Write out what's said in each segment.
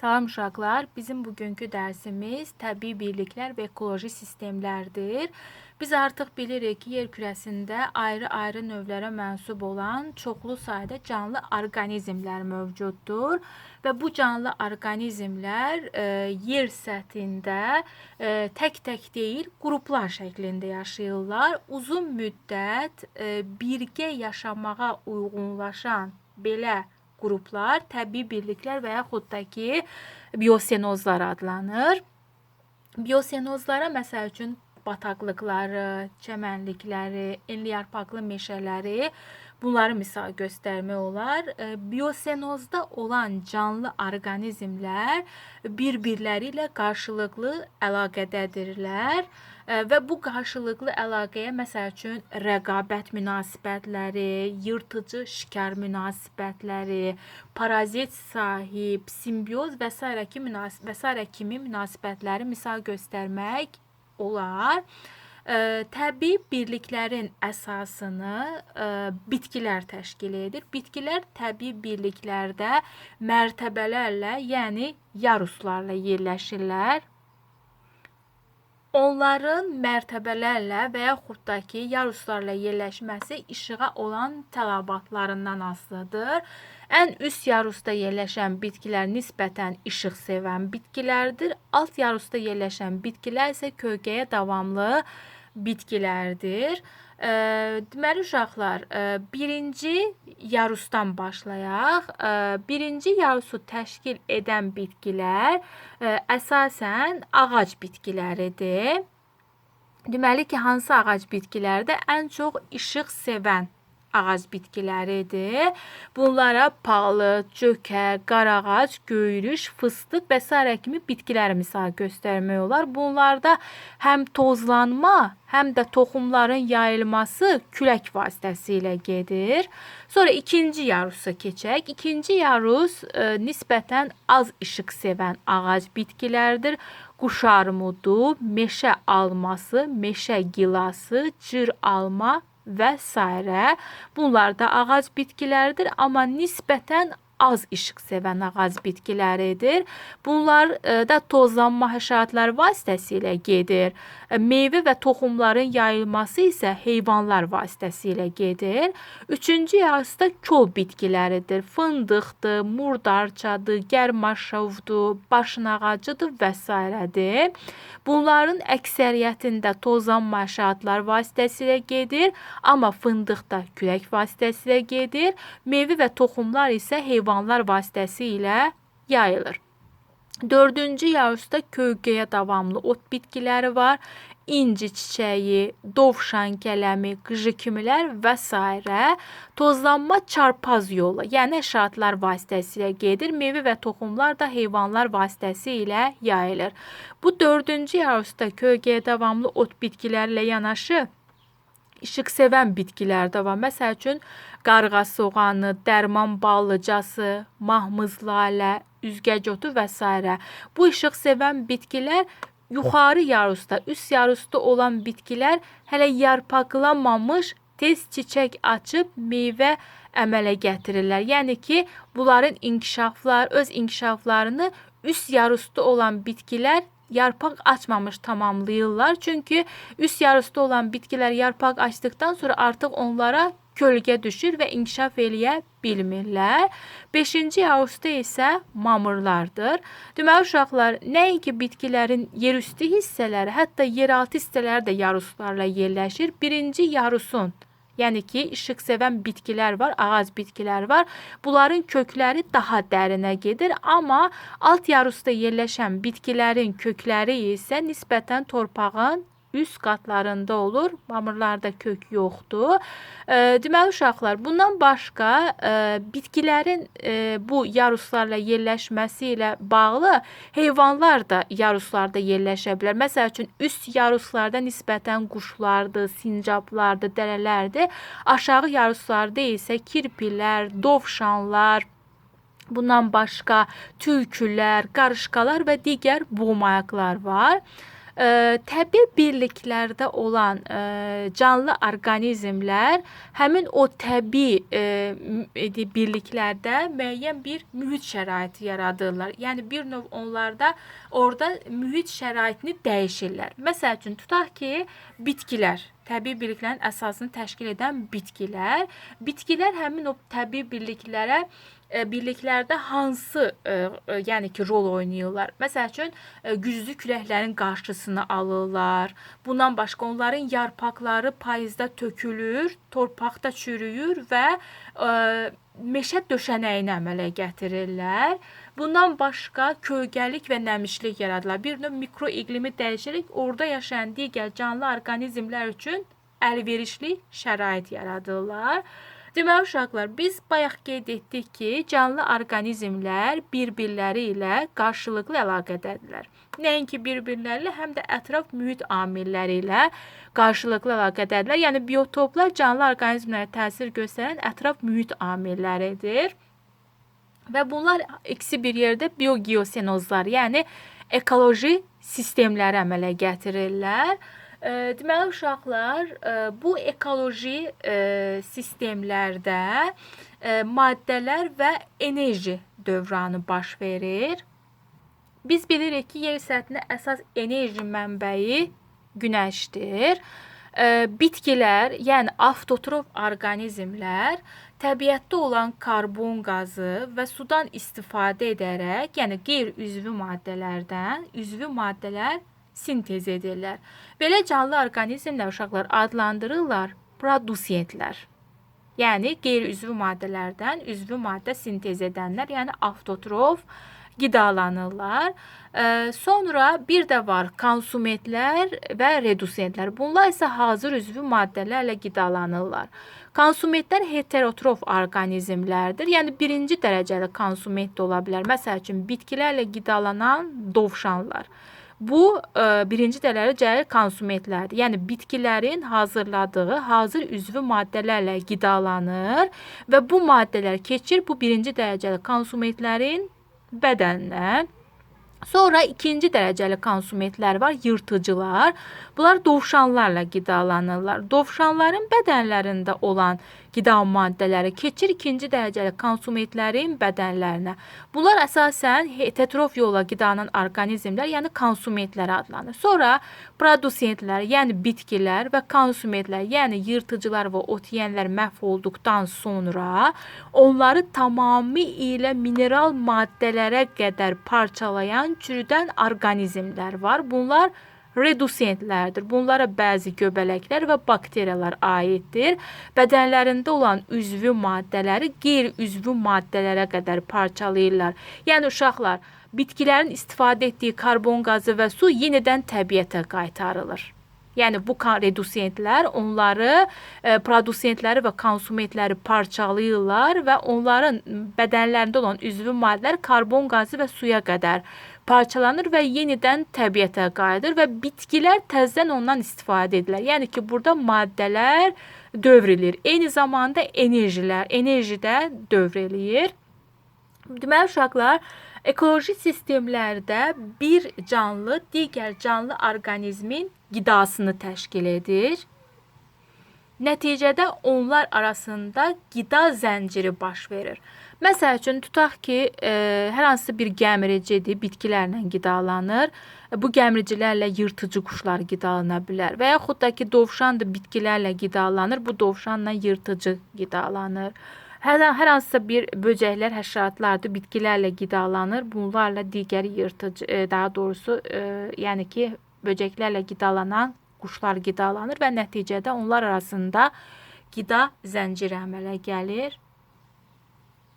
Salam uşaqlar, bizim bugünkü dərsimiz təbii birliklər və ekoloji sistemlərdir. Biz artıq bilirik ki, yer kürəsində ayrı-ayrı növlərə mənsub olan çoxlu sayda canlı orqanizmlər mövcuddur və bu canlı orqanizmlər e, yer səthində e, tək-tək deyil, qruplar şəklində yaşayırlar. Uzun müddət e, birgə yaşamağa uyğunlaşan belə qruplar təbii birliklər və yaxud da ki biosenozlar adlanır. Biosenozlara məsəl üçün bataqlıqları, çəmənlikləri, enliyarpaqlı meşələri bunları misal göstərmək olar. E, Biosenozda olan canlı orqanizmlər bir-birləri ilə qarşılıqlı əlaqədədirlər. E, Və bu qarşılıqlı əlaqəyə məsəl üçün rəqabət münasibətləri, yırtıcı şikar münasibətləri, parazit sahib, simbioz və s. kimi və s. kimi münasibətləri misal göstərmək olar. Ə, təbii birliklərin əsasını ə, bitkilər təşkil edir. Bitkilər təbii birliklərdə mərtəbələrlə, yəni yaruslarla yerləşirlər. Onların mərtəbələrlə və yaxud da ki, yaruslarla yerləşməsi işığa olan tələbatlarından asılıdır. Ən üst yarusda yerləşən bitkilər nisbətən işıq sevən bitkilərdir. Alt yarusda yerləşən bitkilər isə kölgəyə davamlı bitkilərdir. Ə, deməli uşaqlar, ə, birinci yarusdan başlayaq. Ə, birinci yarusu təşkil edən bitkilər ə, əsasən ağac bitkiləridir. Deməli ki, hansı ağac bitkilərdə ən çox işıq sevən ağac bitkiləridir. Bunlara palıd, cökə, qarağac, göyrüş, fıstıq və s. kimi bitkilər misal göstərmək olar. Bunlarda həm tozlanma, həm də toxumların yayılması külək vasitəsilə gedir. Sonra ikinci yarusa keçək. İkinci yarus e, nisbətən az işıq sevən ağac bitkilərdir. Quş armudu, meşə alması, meşə gilası, cır alma və s. Bunlar da ağac bitkiləridir, amma nisbətən az işıq sevən ağac bitkiləridir. Bunlar e, da tozlanma həşəratları vasitəsilə gedir. E, Meyvə və toxumların yayılması isə heyvanlar vasitəsilə gedir. Üçüncü yarısda kol bitkiləridir. Fındıqdır, murdarçadır, gərmaşovdur, başın ağacıdır və s. Bunların əksəriyyətində tozlanma həşəratlar vasitəsilə gedir, amma fındıqda külək vasitəsilə gedir. Meyvə və toxumlar isə heyvanlar vasitəsilə yayılır. Dördüncü yarusda kölgəyə davamlı ot bitkiləri var. İnci çiçəyi, dovşan kələmi, qıcı kimilər və s. tozlanma çarpaz yolla, yəni həşəratlar vasitəsilə gedir. Meyvə və toxumlar da heyvanlar vasitəsilə yayılır. Bu dördüncü yarusda kölgəyə davamlı ot bitkilərlə yanaşı işıq sevən bitkilər də var. Məsəl üçün qarğa soğanı, dərman ballıcası, mahmız üzgəc otu və s. Bu işıq sevən bitkilər yuxarı yarusda, üst yarusda olan bitkilər hələ yarpaqlanmamış tez çiçək açıb meyvə əmələ gətirirlər. Yəni ki, bunların inkişaflar, öz inkişaflarını üst yarusda olan bitkilər yarpaq açmamış tamamlayırlar. Çünki üst yarusda olan bitkilər yarpaq açdıqdan sonra artıq onlara kölgə düşür və inkişaf eləyə bilmirlər. 5-ci yarusda isə mamırlardır. Deməli uşaqlar, nəinki bitkilərin yerüstü hissələri, hətta yeraltı hissələri də yaruslarla yerləşir. Birinci yarusun Yəni ki, işıq sevən bitkilər var, ağac bitkilər var. Bunların kökləri daha dərinə gedir, amma alt yarusda yerləşən bitkilərin kökləri isə nisbətən torpağın üst qatlarında olur. Mamırlarda kök yoxdur. E, deməli uşaqlar, bundan başqa e, bitkilərin e, bu yaruslarla yerləşməsi ilə bağlı heyvanlar da yaruslarda yerləşə bilər. Məsəl üçün üst yaruslarda nisbətən quşlardır, sincablardır, dərələrdir. Aşağı yaruslarda isə kirpilər, dovşanlar, Bundan başqa tülkülər, qarışqalar və digər boğmayaqlar var. E, təbii birliklərdə olan e, canlı orqanizmlər həmin o təbii e, birliklərdə müəyyən bir mühit şəraiti yaradırlar. Yəni bir növ onlarda orada mühit şəraitini dəyişirlər. Məsəl üçün tutaq ki, bitkilər təbii birliklərin əsasını təşkil edən bitkilər, bitkilər həmin o təbii birliklərə e, birliklərdə hansı e, e, yəni ki rol oynayırlar? Məsəl üçün güclü küləklərin qarşısını alırlar. Bundan başqa onların yarpaqları payızda tökülür, torpaqda çürüyür və meşə döşənəyini əmələ gətirirlər. Bundan başqa kölgəlik və nəmişlik yaradırlar. Bir növ mikroiqlimi dəyişərək orada yaşayan digər canlı orqanizmlər üçün əlverişli şərait yaradırlar. Deməli uşaqlar, biz bayaq qeyd etdik ki, canlı orqanizmlər bir-birləri ilə qarşılıqlı əlaqədədirlər. Nəinki bir-birləri ilə, həm də ətraf mühit amilləri ilə qarşılıqlı əlaqədədirlər. Yəni biotoplar canlı orqanizmlərə təsir göstərən ətraf mühit amilləridir. Və bunlar ikisi bir yerdə biogeosenozlar, yəni ekoloji sistemləri əmələ gətirirlər. E, deməli uşaqlar, e, bu ekoloji e, sistemlərdə e, maddələr və enerji dövranı baş verir. Biz bilirik ki, yer səthində əsas enerji mənbəyi günəşdir. E, bitkilər, yəni avtotrof orqanizmlər təbiətdə olan karbon qazı və sudan istifadə edərək, yəni qeyri-üzvü maddələrdən üzvü maddələr sintez edirlər. Belə canlı orqanizmlər uşaqlar adlandırırlar produsentlər. Yəni qeyri-üzvü maddələrdən üzvü maddə sintez edənlər, yəni avtotrof qidalanırlar. Sonra bir də var konsumentlər və redusentlər. Bunlar isə hazır üzvü maddələrlə qidalanırlar. Konsumentlər heterotrof orqanizmlərdir. Yəni birinci dərəcəli konsument də ola bilər. Məsəl üçün bitkilərlə qidalanan dovşanlar. Bu birinci dərəcəli konsumentlərdir. Yəni bitkilərin hazırladığı hazır üzvü maddələrlə qidalanır və bu maddələr keçir bu birinci dərəcəli konsumentlərin bədəninə. Sonra ikinci dərəcəli konsumentlər var, yırtıcılar. Bunlar dovşanlarla qidalanırlar. Dovşanların bədənlərində olan qida maddələri keçir ikinci dərəcəli konsumentlərin bədənlərinə. Bunlar əsasən heterotrof yolla qidalanan orqanizmlər, yəni konsumentlər adlanır. Sonra produsentlər, yəni bitkilər və konsumentlər, yəni yırtıcılar və ot yeyənlər məhv olduqdan sonra onları tamamilə mineral maddələrə qədər parçalayan, çürüdən orqanizmlər var. Bunlar redusentlərdir. Bunlara bəzi göbələklər və bakteriyalar aiddir. Bədənlərində olan üzvü maddələri qeyri-üzvü maddələrə qədər parçalayırlar. Yəni uşaqlar, bitkilərin istifadə etdiyi karbon qazı və su yenidən təbiətə qaytarılır. Yəni bu redusentlər onları, e, produsentləri və konsumentləri parçalayırlar və onların bədənlərində olan üzvü maddələr karbon qazı və suya qədər parçalanır və yenidən təbiətə qayıdır və bitkilər təzədən ondan istifadə edirlər. Yəni ki, burada maddələr dövr eləyir. Eyni zamanda enerjilər, enerji də dövr eləyir. Deməli uşaqlar, ekoloji sistemlərdə bir canlı digər canlı orqanizmin qidasını təşkil edir. Nəticədə onlar arasında qida zənciri baş verir. Məsəl üçün tutaq ki, e, hər hansı bir gəmiricidir, bitkilərlə qidalanır. E, Bu gəmiricilərlə yırtıcı quşlar qidalana bilər və yaxud da ki, dovşan da bitkilərlə qidalanır, bu dovşanla yırtıcı qidalanır. Hər, hər hansısa bir böcəklər, həşəratlardır, bitkilərlə qidalanır. Bunlarla digər yırtıcı, e, daha doğrusu, e, yəni ki, böcəklərlə qidalanan quşlar qidalanır və nəticədə onlar arasında qida zənciri əmələ gəlir.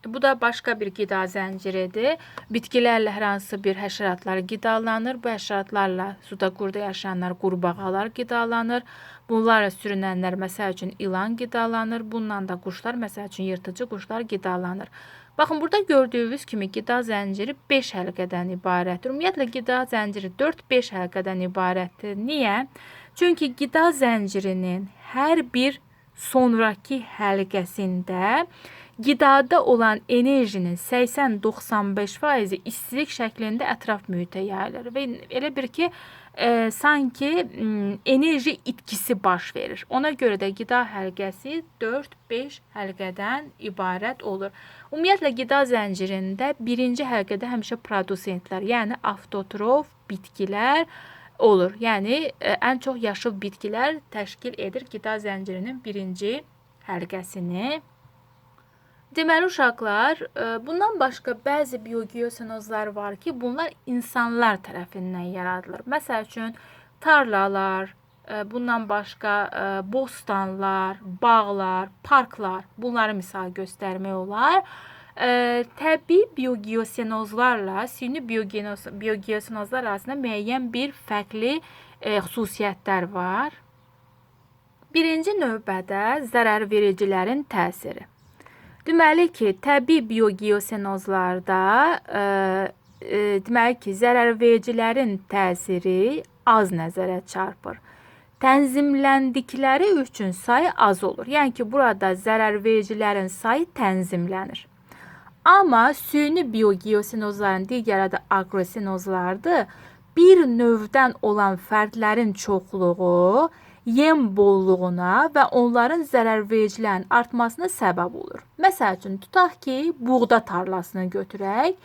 Bu da başqa bir qida zənciridir. Bitkilərlə hər hansı bir həşəratlar qidalanır. Bu həşəratlarla suda qurda yaşayanlar, qurbağalar qidalanır. Bunlarla sürünənlər məsəl üçün ilan qidalanır. Bununla da quşlar, məsəl üçün yırtıcı quşlar qidalanır. Baxın, burada gördüyünüz kimi qida zənciri 5 həlqədən ibarətdir. Ümumiyyətlə qida zənciri 4-5 həlqədən ibarətdir. Niyə? Çünki qida zəncirinin hər bir sonraki həlqəsində qidada olan enerjinin 80-95% istilik şəklində ətraf mühitə yayılır və elə bir ki, e, sanki m, enerji itkisi baş verir. Ona görə də qida həlqəsi 4-5 həlqədən ibarət olur. Ümumiyyətlə qida zəncirində birinci həlqədə həmişə produsentlər, yəni avtotrof bitkilər olur. Yəni e, ən çox yaşıl bitkilər təşkil edir qida zəncirinin birinci həlqəsini. Deməli uşaqlar, e, bundan başqa bəzi biogeosenozlar var ki, bunlar insanlar tərəfindən yaradılır. Məsəl üçün tarlalar, e, bundan başqa e, bostanlar, bağlar, parklar, bunları misal göstərmək olar. Təbii biogeosenozlarla süni biogeosenozlar arasında müəyyən bir fərqli xüsusiyyətlər var. Birinci növbədə zərərvericilərin təsiri. Deməli ki, təbii biogeosenozlarda e, e, deməli ki, zərərvericilərin təsiri az nəzərə çarpır. Tənzimləndikləri üçün sayı az olur. Yəni ki, burada zərərvericilərin sayı tənzimlənir. Amma süni biogeosenozların digər adı agrosenozlardır. Bir növdən olan fərdlərin çoxluğu yem bolluğuna və onların zərərvericilərin artmasına səbəb olur. Məsəl üçün tutaq ki, buğda tarlasını götürək.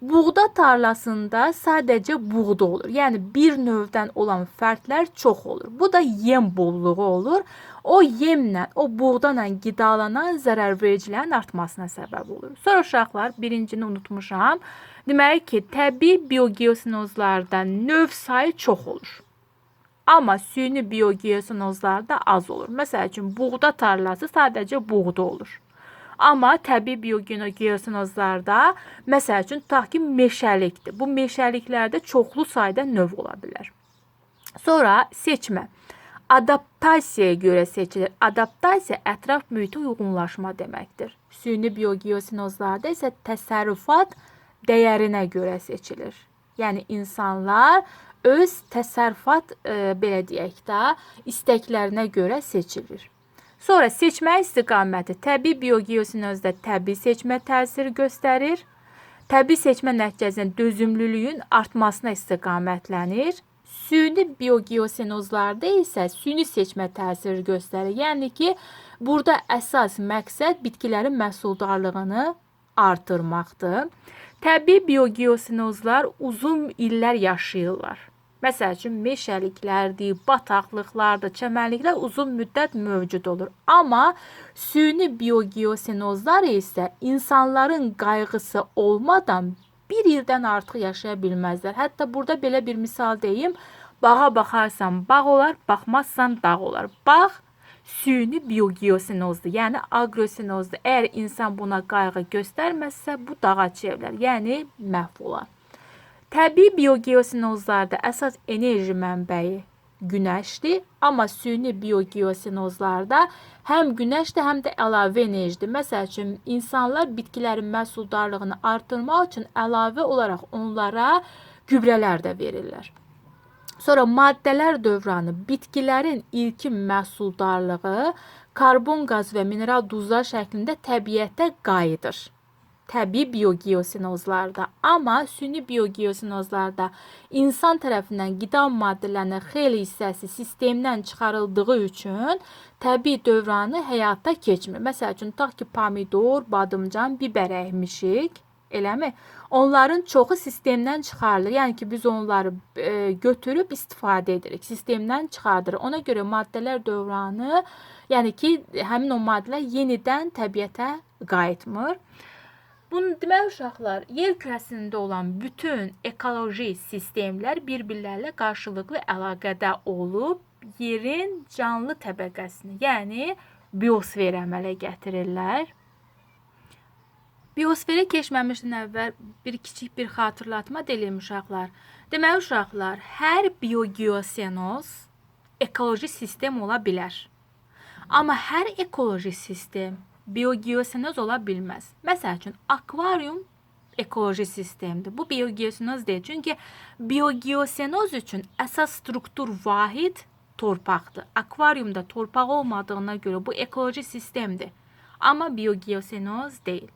Buğda tarlasında sadəcə buğda olur. Yəni bir növdən olan fərdlər çox olur. Bu da yem bolluğu olur. O yemlə, o buğdayla qidalanan zərərvericilərin artmasına səbəb olur. Sonra uşaqlar, birincini unutmuşam. Deməli ki, təbii biogeosenozlarda növ sayı çox olur. Amma süni biogeosenozlarda az olur. Məsəl üçün buğda tarlası sadəcə buğda olur. Amma təbii biogeosenozlarda məsəl üçün tutaq ki, meşəlikdir. Bu meşəliklərdə çoxlu sayda növ ola bilər. Sonra seçmə. Adaptasiyaya görə seçilir. Adaptasiya ətraf mühitə uyğunlaşma deməkdir. Süni biogeosenozlarda isə təsərrüfat dəyərinə görə seçilir. Yəni insanlar öz təsərrüfat e, belə deyək də istəklərinə görə seçilir. Sonra seçmə istiqaməti təbii biogeosenozda təbii seçmə təsir göstərir. Təbii seçmə nəticəsində dözümlülüyün artmasına istiqamətlənir. Süni biogeosenozlarda isə süni seçmə təsir göstərir. Yəni ki, burada əsas məqsəd bitkilərin məhsuldarlığını artırmaqdır. Təbii biogeosenozlar uzun illər yaşayırlar. Məsəl üçün meşəliklərdir, bataqlıqlardır, çəmənliklər uzun müddət mövcud olur. Amma süni biogeosenozlar isə insanların qayğısı olmadan bir ildən artıq yaşaya bilməzlər. Hətta burada belə bir misal deyim. Bağa baxarsan bağ olar, baxmazsan dağ olar. Bağ süni biogeosenozdur, yəni agrosenozdur. Əgər insan buna qayğı göstərməzsə, bu dağa çevrilir, yəni məhv olar. Təbii biogeosenozlarda əsas enerji mənbəyi günəşdir, amma süni biogeosenozlarda həm günəşdir, həm də əlavə enerjidir. Məsəl üçün insanlar bitkilərin məhsuldarlığını artırmaq üçün əlavə olaraq onlara gübrələr də verirlər. Sonra maddələr dövranı bitkilərin ilkin məhsuldarlığı karbon qaz və mineral duzlar şəklində təbiətə qayıdır təbii biogeosenozlarda, amma süni biogeosenozlarda insan tərəfindən qida maddələrinin xeyli hissəsi sistemdən çıxarıldığı üçün təbii dövranı həyata keçmir. Məsəl üçün tutaq ki, pomidor, badımcan, biber əkmişik, eləmi? Onların çoxu sistemdən çıxarılır. Yəni ki, biz onları e, götürüb istifadə edirik. Sistemdən çıxardırıq. Ona görə maddələr dövranı, yəni ki, həmin o maddələr yenidən təbiətə qayıtmır. Bunu demək uşaqlar, yer kürəsində olan bütün ekoloji sistemlər bir-birlərlə qarşılıqlı əlaqədə olub yerin canlı təbəqəsini, yəni biosferi əmələ gətirirlər. Biosferə keçməmişdən əvvəl bir kiçik bir xatırlatma deyim uşaqlar. Deməli uşaqlar, hər biogeosenoz ekoloji sistem ola bilər. Amma hər ekoloji sistem biogeosenoz ola bilməz. Məsəl üçün, akvarium ekoloji sistemdir. Bu biogeosenoz deyil. Çünki biogeosenoz üçün əsas struktur vahid torpaqdır. Akvariumda torpaq olmadığına görə bu ekoloji sistemdir. Amma biogeosenoz deyil.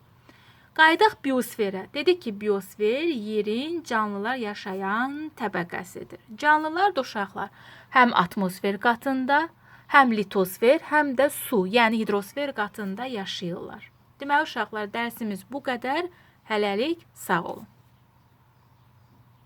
Qayıdaq biosferə. Dedik ki, biosfer yerin canlılar yaşayan təbəqəsidir. Canlılar da uşaqlar həm atmosfer qatında, həm litosfer, həm də su, yəni hidrosfer qatında yaşayırlar. Deməli uşaqlar dərsimiz bu qədər. Hələlik sağ olun.